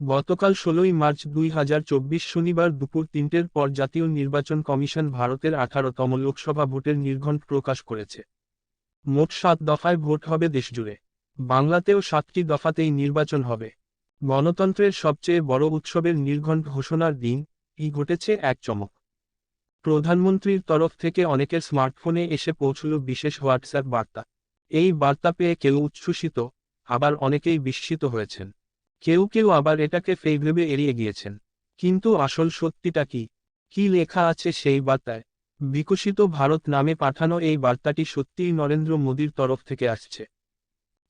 গতকাল ষোলোই মার্চ দুই হাজার চব্বিশ শনিবার দুপুর তিনটের পর জাতীয় নির্বাচন কমিশন ভারতের আঠারোতম লোকসভা ভোটের নির্ঘণ্ট প্রকাশ করেছে। মোট সাত দফায় ভোট হবে দেশজুড়ে। বাংলাতেও সাতটি দফাতেই নির্বাচন হবে। গণতন্ত্রের সবচেয়ে বড় উৎসবের নির্ঘণ্ট ঘোষণার দিন, ই ঘটেছে এক চমক। প্রধানমন্ত্রীর তরফ থেকে অনেকের স্মার্টফোনে এসে পৌঁছল বিশেষ হোয়াটসঅ্যাপ বার্তা। এই বার্তা পেয়ে কেউ উচ্ছ্বসিত, আবার অনেকেই বিস্মিত হয়েছেন। কেউ কেউ আবার এটাকে ফেক ভেবে এড়িয়ে গিয়েছেন। কিন্তু আসল সত্যিটা কি? কি লেখা আছে সেই বার্তায়? বিকশিত ভারত নামে পাঠানো এই বার্তাটি সত্যিই নরেন্দ্র মোদীর তরফ থেকে আসছে।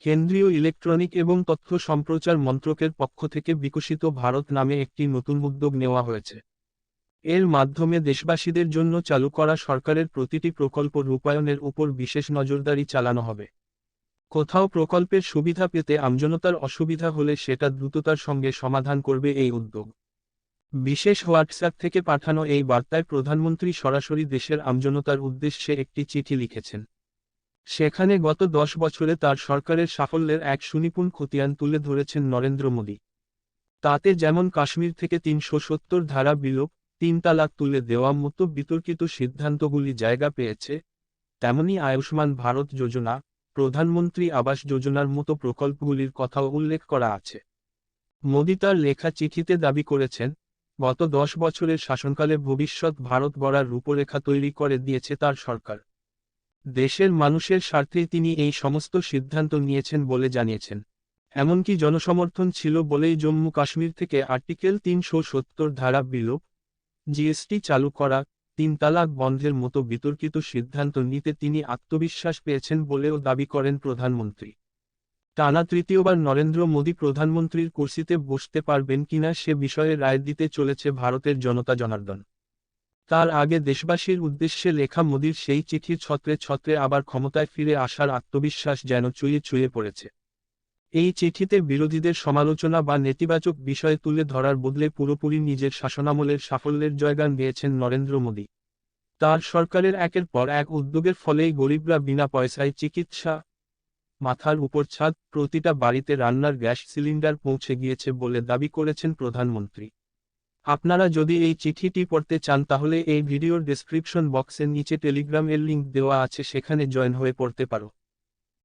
কেন্দ্রীয় ইলেকট্রনিক এবং তথ্য সম্প্রচার মন্ত্রকের পক্ষ থেকে বিকশিত ভারত নামে একটি নতুন উদ্যোগ নেওয়া হয়েছে। এর মাধ্যমে দেশবাসীদের জন্য চালু করা সরকারের প্রতিটি প্রকল্প রূপায়ণের উপর বিশেষ নজরদারি চালানো হবে। কোথাও প্রকল্পের সুবিধা পেতে আমজনতার অসুবিধা হলে সেটা দ্রুততার সঙ্গে সমাধান করবে এই উদ্যোগ। বিশেষ হোয়াটসঅ্যাপ থেকে পাঠানো এই বার্তায় প্রধানমন্ত্রী সরাসরি দেশের আমজনতার উদ্দেশ্যে একটি চিঠি লিখেছেন। সেখানে গত দশ বছরে তার সরকারের সাফল্যের এক সুনিপুণ খতিয়ান তুলে ধরেছেন নরেন্দ্র মোদী। তাতে যেমন কাশ্মীর থেকে তিনশো সত্তর ধারা বিলোপ, তিন তালাক তুলে দেওয়া মতো বিতর্কিত সিদ্ধান্তগুলি জায়গা পেয়েছে, তেমনি আয়ুষ্মান ভারত যোজনা প্রধানমন্ত্রী আবাস যোজনার মতো প্রকল্পগুলির কথাও উল্লেখ করা আছে। মোদি তার লেখা চিঠিতে দাবি করেছেন, গত দশ বছরের শাসনকালে ভবিষ্যৎ ভারত গড়ার রূপরেখা তৈরি করে দিয়েছে তার সরকার। দেশের মানুষের স্বার্থে তিনি এই সমস্ত সিদ্ধান্ত নিয়েছেন বলে জানিয়েছেন। এমনকি জনসমর্থন ছিল বলেই জম্মু কাশ্মীর থেকে আর্টিকেল তিনশো সত্তর ধারা বিলোপ, জিএসটি চালু করা তিন তালাক বন্ধের মতো বিতর্কিত সিদ্ধান্ত নিতে তিনি আত্মবিশ্বাস পেয়েছেন বলেও দাবি করেন প্রধানমন্ত্রী। টানা তৃতীয়বার নরেন্দ্র মোদী প্রধানমন্ত্রীর কুর্সিতে বসতে পারবেন কিনা সে বিষয়ে রায় দিতে চলেছে ভারতের জনতা জনার্দন। তার আগে দেশবাসীর উদ্দেশ্যে লেখা মোদীর সেই চিঠির ছত্রে ছত্রে আবার ক্ষমতায় ফিরে আসার আত্মবিশ্বাস যেন চুয়ে চুয়ে পড়েছে। এই চিঠিতে বিরোধীদের সমালোচনা বা নেতিবাচক বিষয় তুলে ধরার বদলে পুরোপুরি নিজের শাসনামলের সাফল্যের জয়গান গেয়েছেন নরেন্দ্র মোদী। তার সরকারের একের পর এক উদ্যোগের ফলেই গরিবরা বিনা পয়সায় চিকিৎসা মাথার উপর ছাদ, প্রতিটা বাড়িতে রান্নার গ্যাস সিলিন্ডার পৌঁছে গিয়েছে বলে দাবি করেছেন প্রধানমন্ত্রী। আপনারা যদি এই চিঠিটি পড়তে চান তাহলে এই ভিডিওর ডেসক্রিপশন বক্সের নিচে টেলিগ্রামের লিঙ্ক দেওয়া আছে, সেখানে জয়েন হয়ে পড়তে পারো।